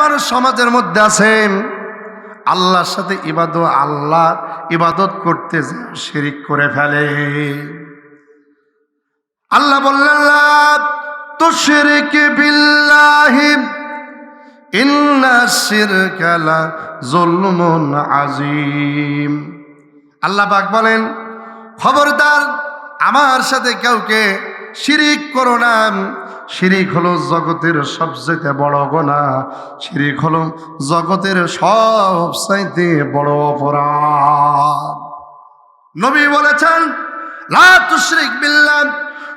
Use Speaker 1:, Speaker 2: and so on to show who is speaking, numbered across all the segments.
Speaker 1: মানুষ সমাজের মধ্যে আছেন, আল্লাহর সাথে ইবাদত, আল্লাহ ইবাদত করতে শিরিক করে ফেলে। আল্লাহ বললেন তো শিরিক আজিম আল্লাহ পাক বলেন, খবরদার, আমার সাথে কাউকে শিরিক করো না। শিরিক হলো জগতের সবচেয়ে বড় গোনা শিরিক হলো জগতের সবচাইতে বড় অপরাধ। নবী বলেছেন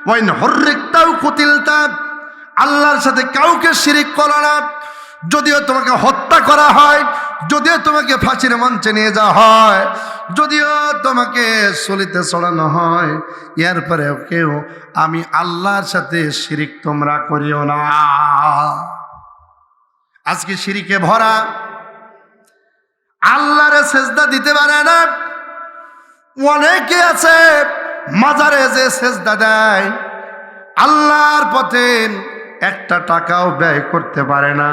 Speaker 1: ওয়াইন হররিকতাও আল্লাহর সাথে কাউকে শিরিক করো না। যদিও তোমাকে হত্যা করা হয়, যদিও তোমাকে ফাঁসির মঞ্চে নিয়ে যাওয়া হয় যদিও তোমাকে সলিতে চড়ানো হয় এরপরেও কেউ আমি আল্লাহর সাথে শিরিক তোমরা করিও না। আজকে শিরিকে ভরা, আল্লাহরে সেজদা দিতে পারে না, অনেকে আছে মাজারে যে সেজদা দেয়, আল্লাহর পথে একটা টাকাও ব্যয় করতে পারে না।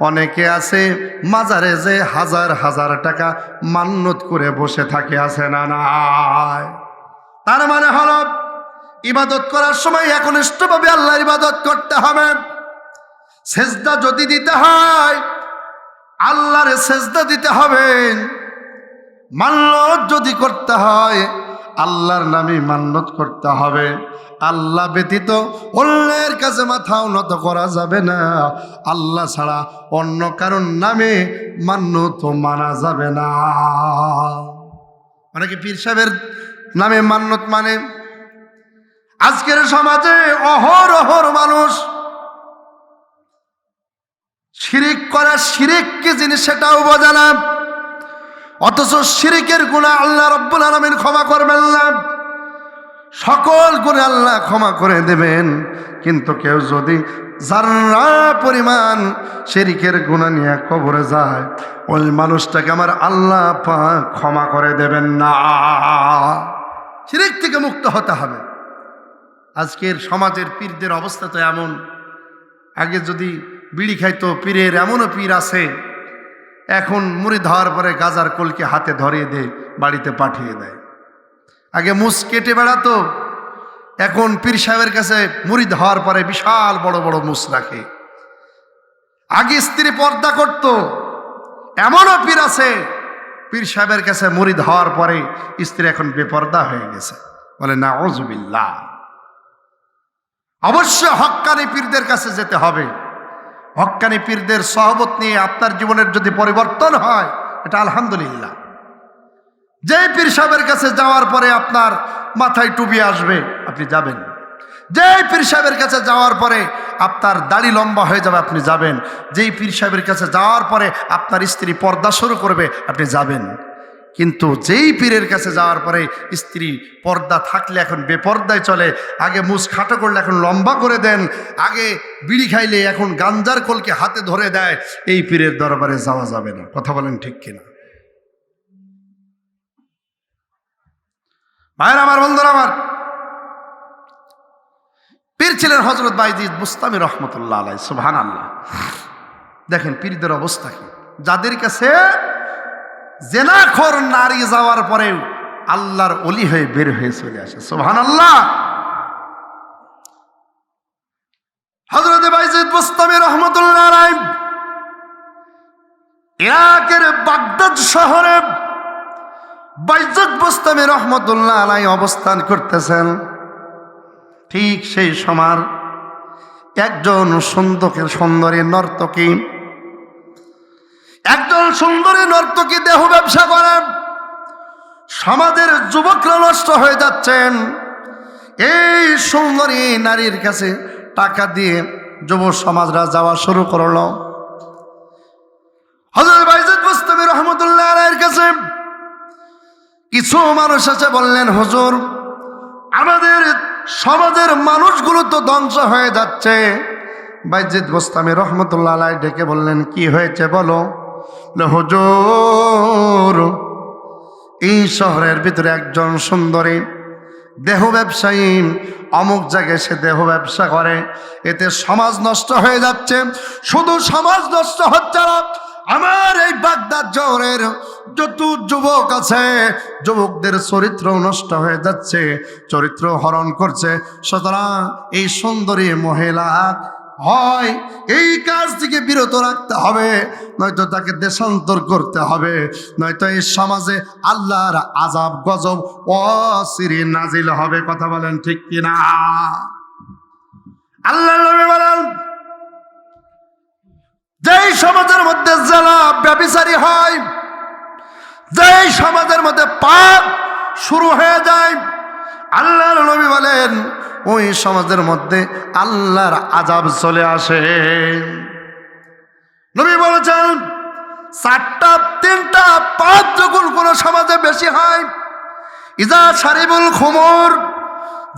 Speaker 1: অনেকে আছে মাজারে যে হাজার হাজার টাকা মান্যত করে বসে থাকে, আছে না নাই? তার মানে হলো, ইবাদত করার সময় একনিষ্ঠভাবে আল্লাহর ইবাদত করতে হবে। সেজদা যদি দিতে হয়, আল্লাহরে সেজদা দিতে হবে। মান্যত যদি করতে হয় আল্লাহর নামে মান্যত করতে হবে। আল্লাহ ব্যতীত অন্যের কাছে মাথা উন্নত করা যাবে না। আল্লাহ ছাড়া অন্য কারণ নামে মান্যত মানা যাবে না। অনেকে পীর সাহেবের নামে মান্যত মানে আজকের সমাজে অহর অহর মানুষ শিরিক করা শিরিক কি জিনিস সেটাও বোঝে না। অথচ শিরিকের গুণা আল্লাহ রব্বুল আলমিন ক্ষমা করবেন না। সকল গুণে আল্লাহ ক্ষমা করে দেবেন। কিন্তু কেউ যদি যারা পরিমাণ শিরিকের গুণা নিয়ে কবরে যায়, ওই মানুষটাকে আমার আল্লাহ পাক ক্ষমা করে দেবেন না। শিরিক থেকে মুক্ত হতে হবে। আজকের সমাজের পীরদের অবস্থা তো এমন। আগে যদি বিড়ি খাইতো, পীরের এমনও পীর আছে। এখন মুড়ি ধোয়ার পরে গাজার কলকে হাতে ধরিয়ে দে বাড়িতে পাঠিয়ে দেয়। আগে মুস কেটে বেড়াতো, এখন পীর সাহেবের কাছে মুড়ি ধোয়ার পরে বিশাল বড় বড় মুস রাখে। আগে স্ত্রী পর্দা করত, এমনও পীর আছে, পীর সাহেবের কাছে মুড়ি ধোয়ার পরে স্ত্রী এখন বেপর্দা হয়ে গেছে। বলে না অজুবিল্লা অবশ্যই হক্কানি পীরদের কাছে যেতে হবে। হক্কানি পীরদের সহবত নিয়ে আপনার জীবনের যদি পরিবর্তন হয়, এটা আলহামদুলিল্লাহ। যে পীর সাহেবের কাছে যাওয়ার পরে আপনার মাথায় টুপি আসবে, আপনি যাবেন। যে পীর সাহেবের কাছে যাওয়ার পরে আপনার দাড়ি লম্বা হয়ে যাবে, আপনি যাবেন। যেই পীর সাহেবের কাছে যাওয়ার পরে আপনার স্ত্রী পর্দা শুরু করবে, আপনি যাবেন। কিন্তু যেই পীরের কাছে যাওয়ার পরে স্ত্রী পর্দা থাকলে এখন বেপর্দায় চলে, আগে মুস খাটো করলে এখন লম্বা করে দেন, আগে বিড়ি খাইলে এখন গাঞ্জার কলকে হাতে ধরে দেয়, এই পীরের দরবারে যাওয়া যাবে না। কথা বলেন ঠিক কিনা? ভাইয়ের আমার, বন্ধুরা আমার, পীর ছিলেন হজরত বাইজিদ মুস্তামি রহমতুল্লাহ আলাই সুবহান আল্লাহ দেখেন পীরদের অবস্থা কি? যাদের কাছে জেনাখর নারী যাওয়ার পরেও আল্লাহর অলি হয়ে বের হয়ে চলে আসে। সোহান আল্লাহ হজরত বাইজিদ মুস্তামি রহমতুল্লাহ আলাই ইরাকের বাগদাদ শহরে বাইজত বুস্তামি রহমতুল্লাহ আলাই অবস্থান করতেছেন। ঠিক সেই সময় একজন সুন্দরের সুন্দরী নর্তকী সুন্দরী নর্তকী দেহ ব্যবসা করেন। সমাজের যুবকরা নষ্ট হয়ে যাচ্ছেন। এই সুন্দরী নারীর কাছে টাকা দিয়ে যুব সমাজরা যাওয়া শুরু করল। রহমতুল্লাহ কাছে কিছু মানুষ আছে বললেন, হুজুর, আমাদের সমাজের মানুষগুলো তো ধ্বংস হয়ে যাচ্ছে। বাইজিদ গোস্তামি রহমতুল্লাহ ডেকে বললেন, কি হয়েছে বলো? হুজুর। এই শহরের ভিতরে একজন সুন্দরী দেহ ব্যবসায়ী, অমুক জায়গায় সে দেহ ব্যবসা করে, এতে সমাজ নষ্ট হয়ে যাচ্ছে। শুধু সমাজ নষ্ট হচ্ছে না, আমার এই বাগদাদ শহরের যত যুবক আছে, যুবকদের চরিত্র নষ্ট হয়ে যাচ্ছে, চরিত্র হরণ করছে। সুতরাং এই সুন্দরী মহিলা হয়, এই কাজ থেকে বিরত রাখতে হবে, নয়তো তাকে দেশান্তর করতে হবে, নয়তো এই সমাজে আল্লাহর আজাব গজব অসিরি নাজিল হবে, কথা বলেন ঠিক কিনা? আল্লাহ বলেন, যেই সমাজের মধ্যে জেলা ব্যবিচারী হয়, যেই সমাজের মধ্যে পাপ শুরু হয়ে যায় আল্লাহর নবী বলেন, ওই সমাজের মধ্যে আল্লাহর আজাব চলে আসে। নবী বলেছেন, চারটা, তিনটা, পাঁচ যখন কোনো সমাজে বেশি হয়, ইজা সারিবুল খুমর,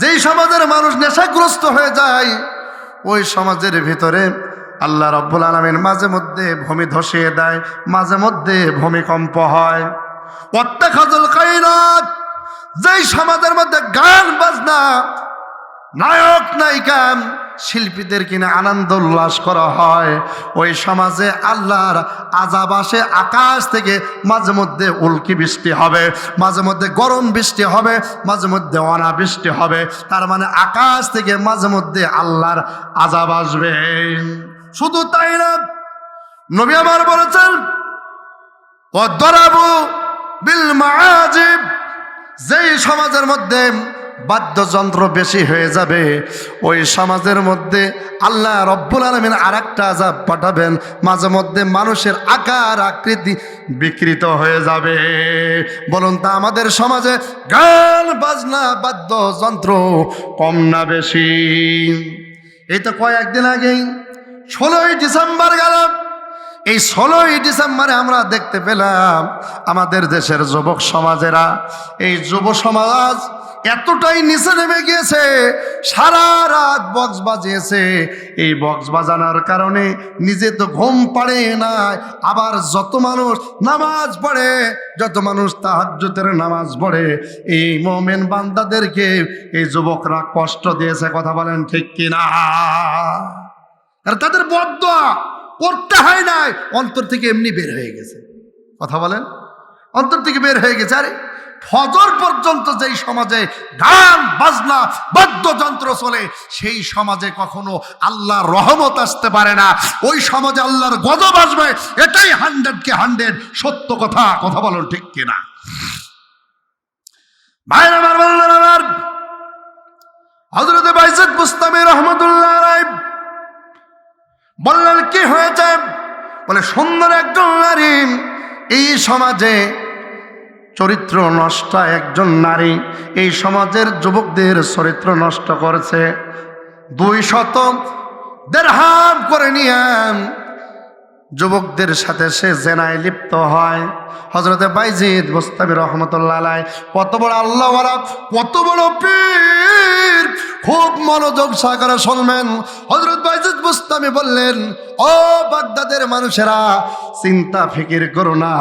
Speaker 1: যেই সমাজের মানুষ নেশাগ্রস্ত হয়ে যায়, ওই সমাজের ভিতরে আল্লাহ রব্বুল আলমের মাঝে মধ্যে ভূমি ধসিয়ে দেয়, মাঝে মধ্যে ভূমিকম্প হয়। অত্যাখাজুল কাইনাত যেই সমাজের মধ্যে গান, বাজনা, নায়ক, নায়িকা, শিল্পীদের কিনে আনন্দ উল্লাস করা হয়, ওই সমাজে আল্লাহর আজাব আসে, আকাশ থেকে মাঝে মধ্যে উল্কি বৃষ্টি হবে, মাঝে মধ্যে গরম বৃষ্টি হবে, মাঝে মধ্যে অনাবৃষ্টি হবে, তার মানে আকাশ থেকে মাঝে মধ্যে আল্লাহর আজাব আসবে। শুধু তাই না, নবী আমার বলেছেন বিল মাআজিব যেই সমাজের মধ্যে বাদ্যযন্ত্র বেশি হয়ে যাবে, ওই সমাজের মধ্যে আল্লাহ রব্বুল আলমিন আর একটা আজাব পাঠাবেন। মাঝে মধ্যে মানুষের আকার, আকৃতি বিকৃত হয়ে যাবে। বলুন তা, আমাদের সমাজে গান, বাজনা, বাদ্যযন্ত্র কম না বেশি? এই তো কয়েকদিন আগেই ষোলোই ডিসেম্বর গেল। এই ষোলোই ডিসেম্বরে আমরা দেখতে পেলাম আমাদের দেশের যুবক সমাজেরা, এই যুব সমাজ এতটাই নিচে নেমে গিয়েছে, সারা রাত বক্স বাজিয়েছে। এই বক্স বাজানোর কারণে নিজে তো ঘুম পাড়ে না আবার যত মানুষ নামাজ পড়ে, যত মানুষ তাহাজ্জুদের নামাজ পড়ে, এই মোমেন বান্দাদেরকে এই যুবকরা কষ্ট দিয়েছে, কথা বলেন ঠিক কিনা? আর তাদের বদয়া করতে হয় নাই। অন্তর থেকে এমনি বের হয়ে গেছে। কথা বলেন? অন্তর থেকে বের হয়ে গেছে। আরে, ফজর পর্যন্ত যেই সমাজে গান, বাজনা, বাদ্যযন্ত্র চলে, সেই সমাজে কখনো আল্লাহর রহমত আসতে পারে না। ওই সমাজে আল্লাহর গজব আসবে। এটাই হান্ড্রেড কে হান্ড্রেড সত্য কথা। কথা বলেন ঠিক কিনা? ভাইরা, আমার হজরত বাইজত মুস্তামি রহমতুল্লাহ রায় বললেন, কি হয়েছে? বলে, সুন্দর একজন নারী। এই সমাজে চরিত্র নষ্ট একজন নারী। এই সমাজের যুবকদের চরিত্র নষ্ট করেছে। দুই শত দেড় করে নিয়ে যুবকদের সাথে সে জেনায় লিপ্ত হয়। হজরতে বাইজিদ মুস্তাবি রহমতুল্লাহ কত বড় আল্লাহ কত বড় পীর। খুব মনোযোগ সহকারে শুনবেন। হজরত বাইজিদ মুস্তামি বললেন, ও বাগদাদের মানুষেরা, চিন্তা ফিকির করো না।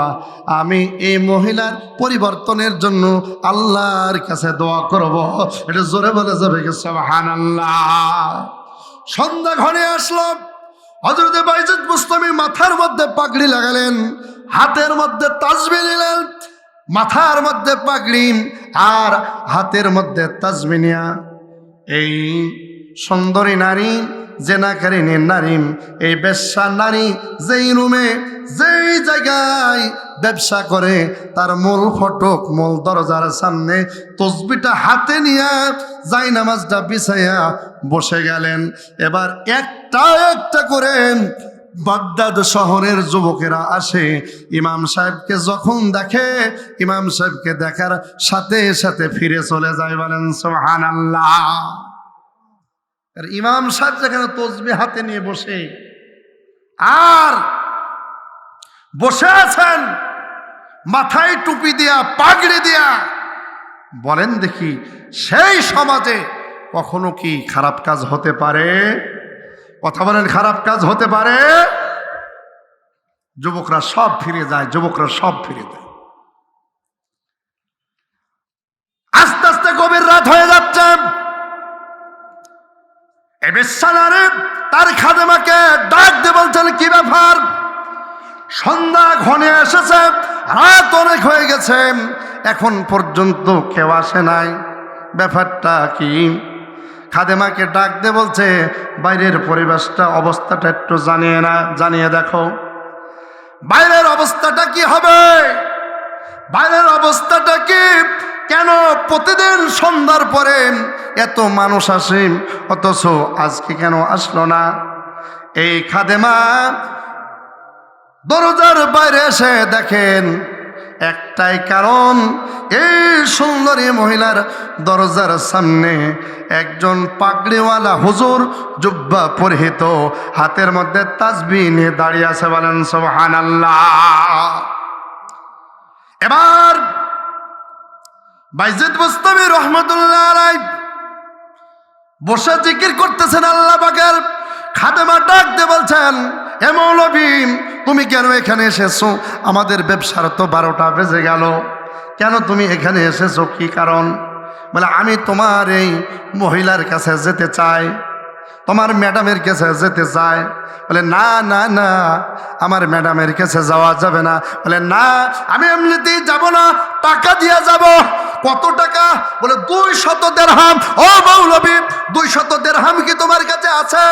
Speaker 1: আমি এই মহিলার পরিবর্তনের জন্য আল্লাহর কাছে দোয়া করব। এটা জোরে বলে যাবে হান আল্লাহ সন্ধ্যা ঘরে আসলো। হজরত বাইজুদ মুস্তমি মাথার মধ্যে পাগড়ি লাগালেন, হাতের মধ্যে তাজবি নিলেন, মাথার মধ্যে পাগড়ি আর হাতের মধ্যে তাজবি নিয়া। এই সুন্দরী নারী জেনাকারিনী নারী, এই বেশ্যা নারী যেই রুমে, যেই জায়গায় ব্যবসা করে, তার মূল ফটক, মূল দরজার সামনে তসবিটা হাতে নিয়ে যাই নামাজটা বিছাইয়া বসে গেলেন। এবার একটা একটা করে বাগদাদ শহরের যুবকেরা আসে। ইমাম সাহেবকে যখন দেখে, ইমাম সাহেবকে দেখার সাথে সাথে ফিরে চলে যায়, বলেন সোহান আল্লাহ আর ইমাম সাহেব যেখানে তসবি হাতে নিয়ে বসে, আর বসে আছেন মাথায় টুপি দিয়া, পাগড়ি দিয়া, বলেন দেখি সেই সমাজে কখনো কি খারাপ কাজ হতে পারে? কথা বলেন, খারাপ কাজ হতে পারে? যুবকরা সব ফিরে যায়, যুবকরা সব ফিরে যায়। আস্তে আস্তে গভীর রাত হয়ে বেশালারে তার খাদেমাকে ডাক দিয়ে বলছেন, কি ব্যাপার? সন্ধ্যা ঘনে এসেছে, রাত অনেক হয়ে গেছে, এখন পর্যন্ত কেউ আসে নাই। ব্যাপারটা কি? খাদেমাকে ডাক দিয়ে বলছে, বাইরের পরিবেশটা, অবস্থাটা একটু জানিয়ে না, জানিয়ে দেখো। বাইরের অবস্থাটা কি হবে? বাইরের অবস্থাটা কি কেন প্রতিদিন সন্ধ্যার পরে এত মানুষ আসে? অথচ আজকে কেন আসলো না? এই খাদেমা দরজার বাইরে এসে দেখেন, একটাই কারণ, এই সুন্দরী মহিলার দরজার সামনে একজন পাগড়িওয়ালা হুজুর জুব্বা পরিহিত, হাতের মধ্যে তাজবি নিয়ে দাঁড়িয়ে আছে বলেন সোহান এবার বাইজিদ মুস্তামি রহমতুল্লাহ আলাই বসে জিকির করতেছেন আল্লাহ পাকের খাদেমা ডাক দিয়ে বলছেন, এ তুমি কেন এখানে এসেছ? আমাদের ব্যবসার তো বারোটা বেজে গেল। কেন তুমি এখানে এসেছ? কি কারণ? বলে, আমি তোমার এই মহিলার কাছে যেতে চাই। তোমার ম্যাডামের কাছে যেতে চাই। বলে, না না না, আমার ম্যাডামের কাছে যাওয়া যাবে না। বলে, না, আমি এমনিতেই যাব না, টাকা দিয়ে যাব। কত টাকা? বলে, দুই শত দেড়হাম। ও মৌলবী, দুই শত দেড়হাম কি তোমার কাছে আছে?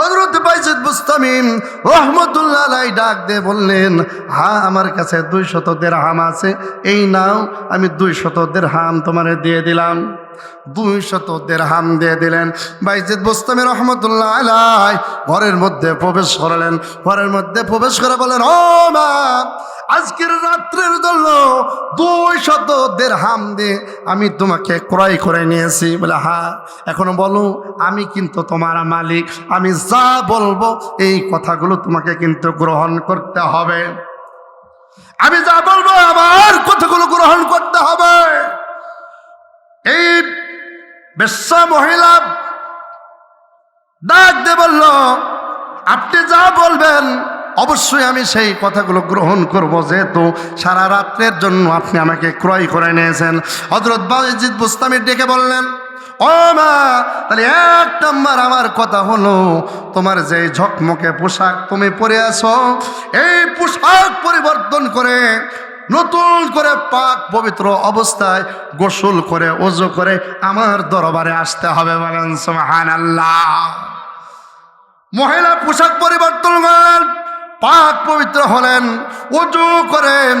Speaker 1: হজরত বাইজিদ বুস্তামিম রহমতুল্লাহ আলাই ডাক দিয়ে বললেন হ্যাঁ আমার কাছে দুই শত দেড়হাম আছে। এই নাও, আমি দুই শত দেড়হাম তোমারে দিয়ে দিলাম। দুই শত দেড়হাম দিয়ে দিলেন। বাইজিদ বুস্তামি রহমতুল্লাহ আলাই ঘরের মধ্যে প্রবেশ করলেন। ঘরের মধ্যে প্রবেশ করে বলেন ও মা, আজকের রাত্রের জন্য দুই শত দেড়হাম দিয়ে আমি তোমাকে ক্রয় করে নিয়েছি। বলে, হা, এখন বলো, আমি কিন্তু তোমার মালিক। আমি যা বলব, এই কথাগুলো তোমাকে কিন্তু গ্রহণ করতে হবে। আমি যা বলব, আমার কথাগুলো গ্রহণ করতে হবে। এই বেশ্যা মহিলা ডাক দে বলল, আপনি যা বলবেন অবশ্যই আমি সেই কথাগুলো গ্রহণ করব যেহেতু সারা রাত্রের জন্য আপনি আমাকে ক্রয় করে নিয়েছেন। হজরত বাজিদ বুস্তামি ডেকে বললেন, ও মা, তাহলে এক নম্বর আমার কথা হলো, তোমার যে ঝকমকে পোশাক তুমি পরে আছো, এই পোশাক পরিবর্তন করে নতুন করে পাক পবিত্র অবস্থায় গোসল করে ওজো করে আমার দরবারে আসতে হবে বলেন সোহান আল্লাহ মহিলা পোশাক পরিবর্তন করেন। পাক পবিত্র হলেন, উজু করেন।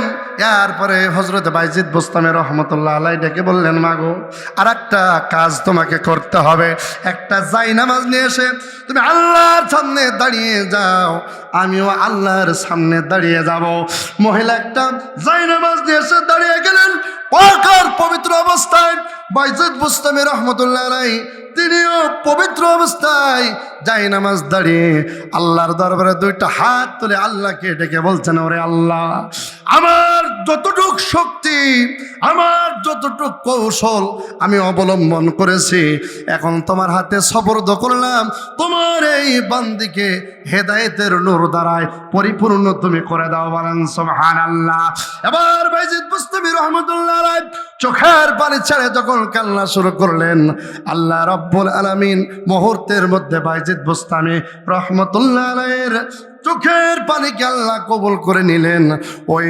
Speaker 1: এরপরে হজরত বাইজিদ বোস্তামে রহমতুল্লাহ আলাই ডেকে বললেন, মাগো আর একটা কাজ তোমাকে করতে হবে। একটা জাই নামাজ নিয়ে এসে তুমি আল্লাহর সামনে দাঁড়িয়ে যাও। আমিও আল্লাহর সামনে দাঁড়িয়ে যাব। মহিলা একটা জাই নামাজ নিয়ে এসে দাঁড়িয়ে গেলেন। পাকার পবিত্র অবস্থায় বাইজিদ বোস্তামে রহমতুল্লাহ আলাই তিনিও পবিত্র অবস্থায় যাই নামাজ দাঁড়িয়ে আল্লাহর দরবারে দুইটা হাত তুলে আল্লাহকে ডেকে বলছেন, ওরে আল্লাহ, আমার যতটুক শক্তি, আমার যতটুক কৌশল আমি অবলম্বন করেছি, এখন তোমার হাতে সবর্দ করলাম, তোমার এই বান্দিকে হেদায়েতের নূর দ্বারায় পরিপূর্ণ তুমি করে দাও বলেন সোহান আল্লাহ এবার বাইজিদ মুস্তাবি রহমতুল্লাহ চোখের পানি ছেড়ে যখন কান্না শুরু করলেন, আল্লাহ রব্বুল আলমিন মুহূর্তের মধ্যে বাইজিদ বুস্তামি রহমতুল্লাহ চোখের পানিকে আল্লাহ কবুল করে নিলেন। ওই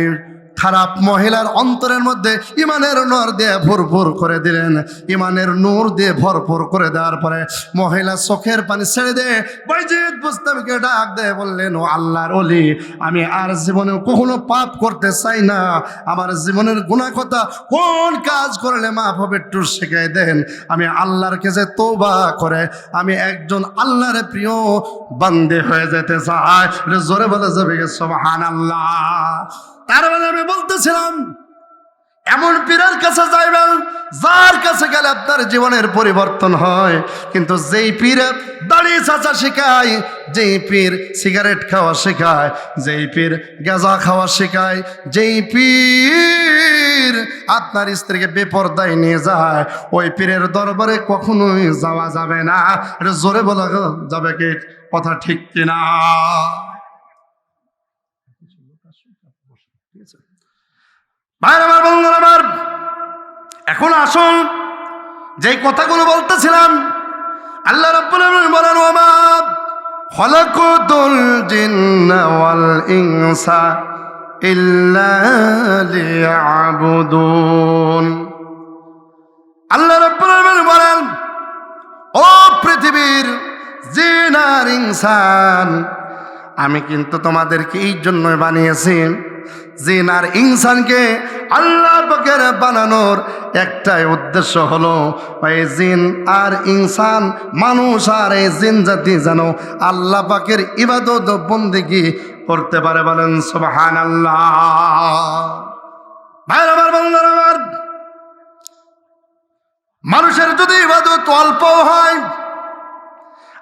Speaker 1: খারাপ মহিলার অন্তরের মধ্যে ইমানের নূর দিয়ে ভরপুর করে দিলেন। ইমানের নূর দিয়ে ভরপুর করে দেওয়ার পরে মহিলা চোখের পানি ছেড়ে দে বাইজিদ বুস্তামিকে ডাক দেয় বললেন, ও আল্লাহর অলি আমি আর জীবনে কখনো পাপ করতে চাই না। আমার জীবনের গুণা কথা কোন কাজ করলে মা হবে একটু শিখাই দেন। আমি আল্লাহর কাছে তোবা করে আমি একজন আল্লাহর প্রিয় বান্দে হয়ে যেতে চাই। জোরে বলে যাবে সোহান আল্লাহ তার মানে আমি বলতেছিলাম, এমন পীরের কাছে যাইবেন, যার কাছে গেলে আপনার জীবনের পরিবর্তন হয়। কিন্তু যেই পীর দাড়ি চাচা শেখায়, যেই পীর সিগারেট খাওয়া শেখায়, যেই পীর গেজা খাওয়া শেখায়, যেই পীর আপনার স্ত্রীকে বেপরদায় নিয়ে যায়, ওই পীরের দরবারে কখনোই যাওয়া যাবে না। এটা জোরে বলা যাবে কি কথা ঠিক কিনা? ভাইর আমার বন্ধুর আমার এখন আসুন যে কথাগুলো বলতেছিলাম, আল্লাহ রাব্বুল আলামিন বলেন ওমা খলাকুতুল জিন্না ওয়াল ইনসা ইল্লা লিয়াবুদুন। আল্লাহ রাব্বুল আলামিন বলেন, ও পৃথিবীর জিন ইনসান, আমি কিন্তু তোমাদেরকে এই জন্যই বানিয়েছি জিন আর ইনসানকে আল্লাহ পাকের বানানোর একটাই উদ্দেশ্য হলো, এই জিন আর ইনসান, মানুষ আর এই জিন জাতি যেন আল্লাহ পাকের ইবাদত বন্দিগি করতে পারে বলেন সুবহান আল্লাহ আমার মানুষের যদি ইবাদত অল্প হয়,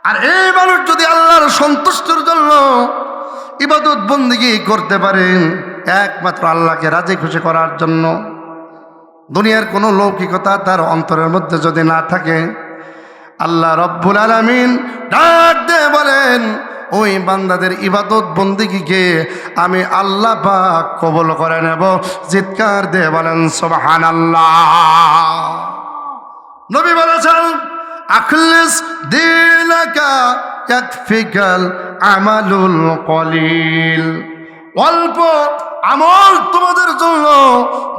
Speaker 1: আর এই মানুষ যদি আল্লাহর সন্তুষ্টির জন্য ইবাদত বন্দিগি করতে পারেন একমাত্র আল্লাহকে রাজি খুশি করার জন্য দুনিয়ার কোনো লৌকিকতা তার অন্তরের মধ্যে যদি না থাকে, আল্লাহ রব্বুল আলামিন ডাক দিয়ে বলেন, ওই বান্দাদের ইবাদত বন্দিগিকে আমি আল্লাহ পাক কবল করে নেব। চিৎকার দিয়ে বলেন সোবাহান আল্লাহ নবী বলেছেন, আখলিস ইয়াকফিকাল আমালুল কলিল। অল্প আমল তোমাদের জন্য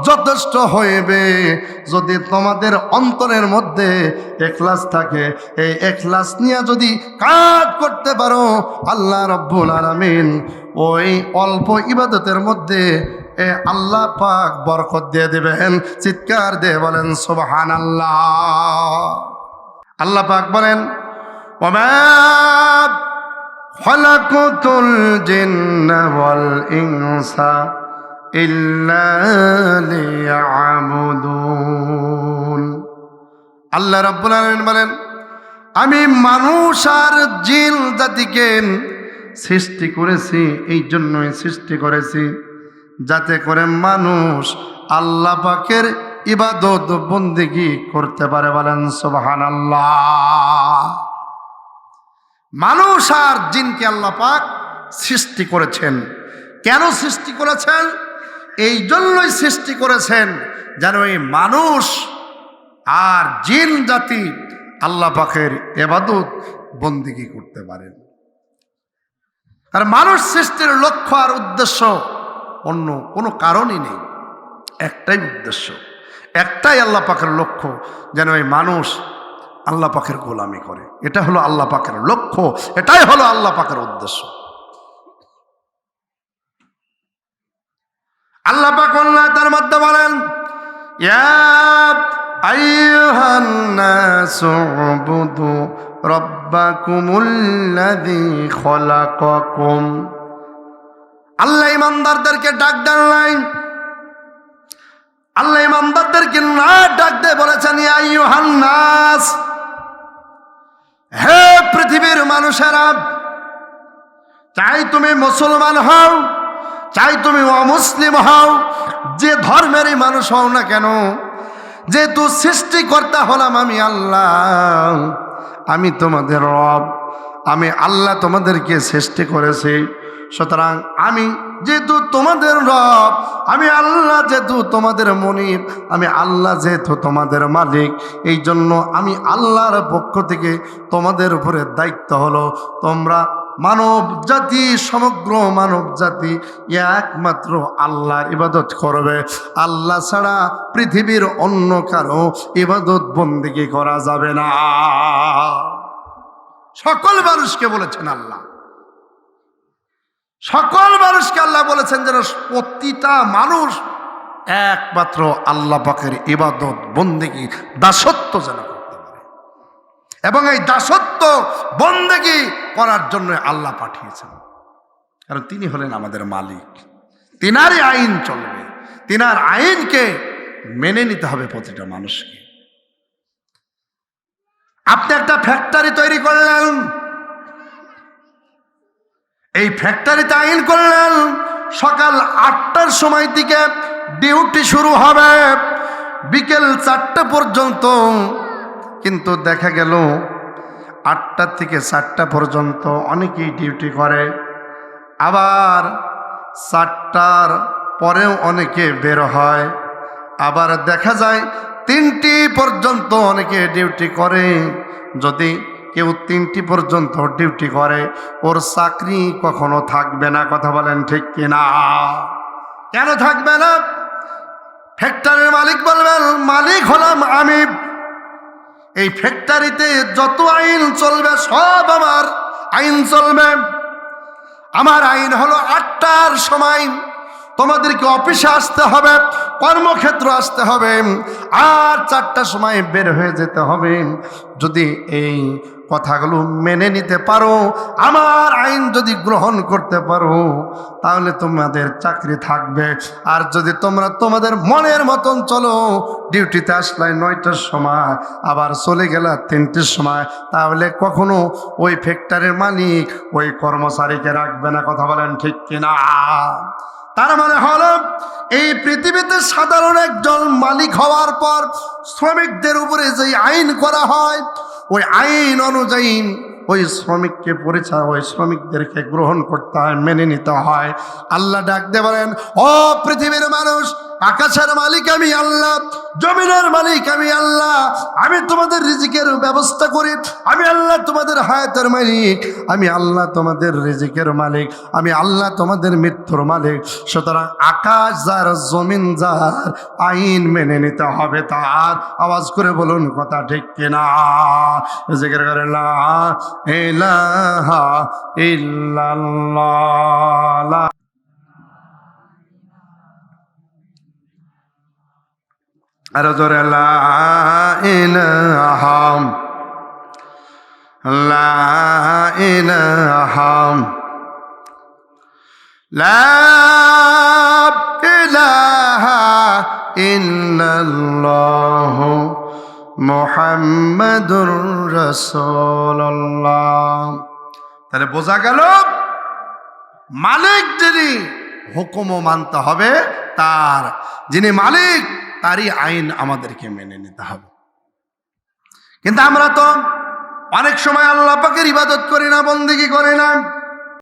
Speaker 1: যথেষ্ট হইবে। যদি তোমাদের অন্তরের মধ্যে এখলাস থাকে, এই এখলাস নিয়ে যদি কাজ করতে পারো, আল্লাহ রব্বুল আলামিন ওই অল্প ইবাদতের মধ্যে এ আল্লাহ পাক বরকত দিয়ে দেবেন। চিৎকার দিয়ে বলেন সুবহান আল্লাহ আল্লাহ পাক বলেন খলাকুতুল জিন্না ওয়াল ইনসা ইল্লা আল্লাহ রাব্বুল আলামিন বলেন, আমি মানুষ আর জিন জাতিকে সৃষ্টি করেছি, এই জন্যই সৃষ্টি করেছি, যাতে করে মানুষ আল্লাহ পাকের ইবাদত বন্দিগি করতে পারে বলেন সোবাহান আল্লাহ মানুষ আর জিনকে আল্লাহ পাক সৃষ্টি করেছেন। কেন সৃষ্টি করেছেন? এই জন্যই সৃষ্টি করেছেন যেন এই মানুষ আর জিন জাতি আল্লাহ পাকের এবাদত বন্দিগি করতে পারেন। আর মানুষ সৃষ্টির লক্ষ্য আর উদ্দেশ্য অন্য কোনো কারণই নেই। একটাই উদ্দেশ্য, একটাই আল্লাহ পাকের লক্ষ্য যেন এই মানুষ আল্লাহ পাকের গোলামি করে। এটা হলো আল্লাহ পাকের লক্ষ্য, এটাই হলো আল্লাহ পাকের উদ্দেশ্য। আল্লাহ পাক আল্লাহ তার মধ্যে বলেন আল্লাহ ইমানদারদেরকে ডাক দেন নাই। আল্লাহ ইমানদারদেরকে না ডাক দিয়ে বলেছেন, ইয়া আইয়ুহান নাস হে পৃথিবীর মানুষেরা, চাই তুমি মুসলমান হও, চাই তুমি অমুসলিম হও, যে ধর্মেরই মানুষ হও না কেন, যেহেতু সৃষ্টিকর্তা হলাম আমি আল্লাহ, আমি তোমাদের রব, আমি আল্লাহ তোমাদেরকে সৃষ্টি করেছি। সুতরাং আমি যেহেতু তোমাদের রব, আমি আল্লাহ যেহেতু তোমাদের মনিব, আমি আল্লাহ যেহেতু তোমাদের মালিক এই জন্য আমি আল্লাহর পক্ষ থেকে তোমাদের উপরে দায়িত্ব হলো। তোমরা মানব জাতি, সমগ্র মানব জাতি একমাত্র আল্লাহর ইবাদত করবে। আল্লাহ ছাড়া পৃথিবীর অন্য কারও ইবাদত বন্দিকে করা যাবে না। সকল মানুষকে বলেছেন আল্লাহ। সকল মানুষকে আল্লাহ বলেছেন যেন প্রতিটা মানুষ একমাত্র আল্লাহ পাকের ইবাদত, বন্দেগি, দাসত্ব যেন করতে পারে। এবং এই দাসত্ব, বন্দেগি করার জন্য আল্লাহ পাঠিয়েছেন। কারণ তিনি হলেন আমাদের মালিক। তিনারই আইন চলবে। তিনার আইনকে মেনে নিতে হবে প্রতিটা মানুষকে। আপনি একটা ফ্যাক্টরি তৈরি করলেন। এই ফ্যাক্টরিতে আইন করলেন। সকাল আটটার সময় থেকে ডিউটি শুরু হবে। বিকেল চারটে পর্যন্ত। কিন্তু দেখা গেল, আটটা থেকে চারটা পর্যন্ত অনেকেই ডিউটি করে। আবার চারটার পরেও অনেকে বের হয়। আবার দেখা যায়, তিনটি পর্যন্ত অনেকে ডিউটি করে। যদি কেউ তিনটি পর্যন্ত ডিউটি করে, ওর চাকরি কখনো থাকবে না, কথা বলেন ঠিক কিনা? কেন থাকবে না? ফ্যাক্টরির মালিক বলবেন, মালিক হলাম আমি। এই ফ্যাক্টরিতে যত আইন চলবে, সব আমার আইন চলবে। আমার আইন হলো আটটার সময়। তোমাদেরকে অফিসে আসতে হবে, কর্মক্ষেত্র আসতে হবে। আর চারটার সময় বের হয়ে যেতে হবে। যদি এই কথাগুলো মেনে নিতে পারো, আমার আইন যদি গ্রহণ করতে পারো, তাহলে তোমাদের চাকরি থাকবে। আর যদি তোমরা তোমাদের মনের মতন চলো, ডিউটিতে আসলে নয়টার সময়, আবার চলে গেলে তিনটের সময়, তাহলে কখনো ওই ফ্যাক্টরির মালিক ওই কর্মচারীকে রাখবে না, কথা বলেন ঠিক কিনা? তার মানে হলো, এই পৃথিবীতে সাধারণ একজন মালিক হওয়ার পর শ্রমিকদের উপরে যে আইন করা হয় ওই আইন অনুযায়ী ওই শ্রমিককে পরিচয়, ওই শ্রমিকদেরকে গ্রহণ করতে হয়, মেনে নিতে হয়। আল্লাহ ডাকতে বলেন, ও পৃথিবীর মানুষ, আকাশের মালিক আমি আল্লাহ, জমিনের মালিক আমি আল্লাহ, আমি তোমাদের রিজিকের ব্যবস্থা করি, আমি আল্লাহ তোমাদের হায়াতের মালিক, আমি আল্লাহ তোমাদের রিজিকের মালিক, আমি আল্লাহ তোমাদের মৃত্যুর মালিক। সুতরাং আকাশ যার, জমিন যার, আইন মেনে নিতে হবে তার। আওয়াজ করে বলুন, কথা ঠিক কিনা? জিকির করে ইলাহা ইল্লাল্লাহ। আরও জোরে লা ইলাহা লা ইলাহা। মুহাম্মাদুর রাসূলুল্লাহ। তাহলে বোঝা গেল, মালিক হুকুমও মানতে হবে, তার যিনি মালিক, তারই আইন আমাদেরকে মেনে নিতে হবে। কিন্তু আমরা তো অনেক সময় আল্লাহ পাকের ইবাদত করি না, বন্দিগি করি না।